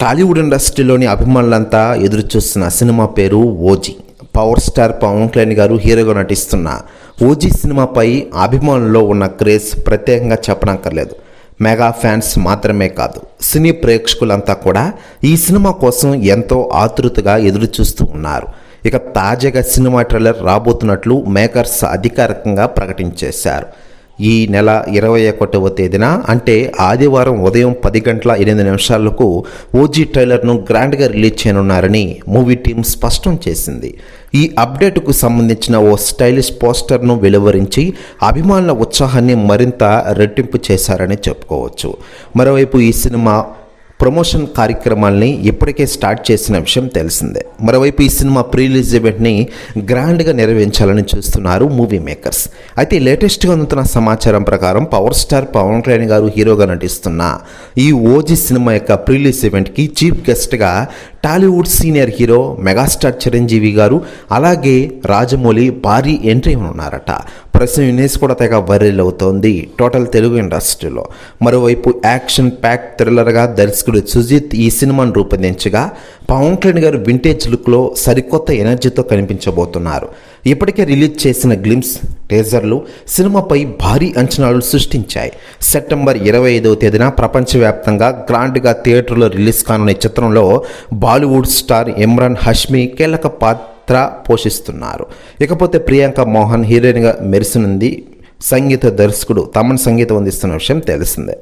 టాలీవుడ్ ఇండస్ట్రీలోని అభిమానులంతా ఎదురు చూస్తున్న సినిమా పేరు OG. Power star Pawan Kalyan garu హీరోగా నటిస్తున్న ఓజీ సినిమాపై అభిమానుల్లో ఉన్న క్రేజ్ ప్రత్యేకంగా చెప్పనక్కర్లేదు. మెగా ఫ్యాన్స్ మాత్రమే కాదు సినీ ప్రేక్షకులంతా కూడా ఈ సినిమా కోసం ఎంతో ఆతృతగా ఎదురు చూస్తూ ఉన్నారు. ఇక తాజాగా సినిమా ట్రైలర్ రాబోతున్నట్లు మేకర్స్ అధికారికంగా ప్రకటించేశారు. ఈ నెల ఇరవై ఒకటవ తేదీన అంటే ఆదివారం ఉదయం పది గంటల ఎనిమిది నిమిషాలకు ఓజీ ట్రైలర్ను గ్రాండ్గా రిలీజ్ చేయనున్నారని మూవీ టీం స్పష్టం చేసింది. ఈ అప్డేట్కు సంబంధించిన ఓ స్టైలిష్ పోస్టర్ను వెలువరించి అభిమానుల ఉత్సాహాన్ని మరింత రెట్టింపు చేశారని చెప్పుకోవచ్చు. మరోవైపు ఈ సినిమా ప్రమోషన్ కార్యక్రమాల్ని ఇప్పటికే స్టార్ట్ చేసిన విషయం తెలిసిందే. మరోవైపు ఈ సినిమా ప్రీలీజ్ ఈవెంట్ని గ్రాండ్గా నిర్వహించాలని చూస్తున్నారు మూవీ మేకర్స్. అయితే లేటెస్ట్గా అందుతున్న సమాచారం ప్రకారం పవర్ స్టార్ పవన్ కళ్యాణ్ గారు హీరోగా నటిస్తున్న ఈ ఓజీ సినిమా యొక్క ప్రీలీజ్ ఈవెంట్కి చీఫ్ గెస్ట్గా Tollywood senior hero megastar Chiranjeevi garu అలాగే రాజమౌళి భారీ ఎంట్రీ ఉన్నారట ప్రస్తుతం న్యూస్ కూడా తెగ వైరల్ అవుతోంది. టోటల్ తెలుగు ఇండస్ట్రీలో. మరోవైపు యాక్షన్ ప్యాక్ థ్రిల్లర్గా దర్శకుడు సుజిత్ ఈ సినిమాను రూపొందించగా పవన్ కళ్యాణ్ గారు వింటేజ్ లుక్లో సరికొత్త ఎనర్జీతో కనిపించబోతున్నారు. ఇప్పటికే రిలీజ్ చేసిన గ్లిమ్స్ టీజర్లు సినిమాపై భారీ అంచనాలు సృష్టించాయి. సెప్టెంబర్ ఇరవై ఐదవ తేదీన ప్రపంచవ్యాప్తంగా గ్రాండ్గా థియేటర్లో రిలీజ్ కానున్న ఈ చిత్రంలో బాలీవుడ్ స్టార్ ఇమ్రాన్ హష్మీ కీలక పాత్ర పోషిస్తున్నారు. ఇకపోతే ప్రియాంక మోహన్ హీరోయిన్గా మెరిసినుంది. సంగీత దర్శకుడు తమన్ సంగీతం అందిస్తున్న విషయం తెలిసిందే.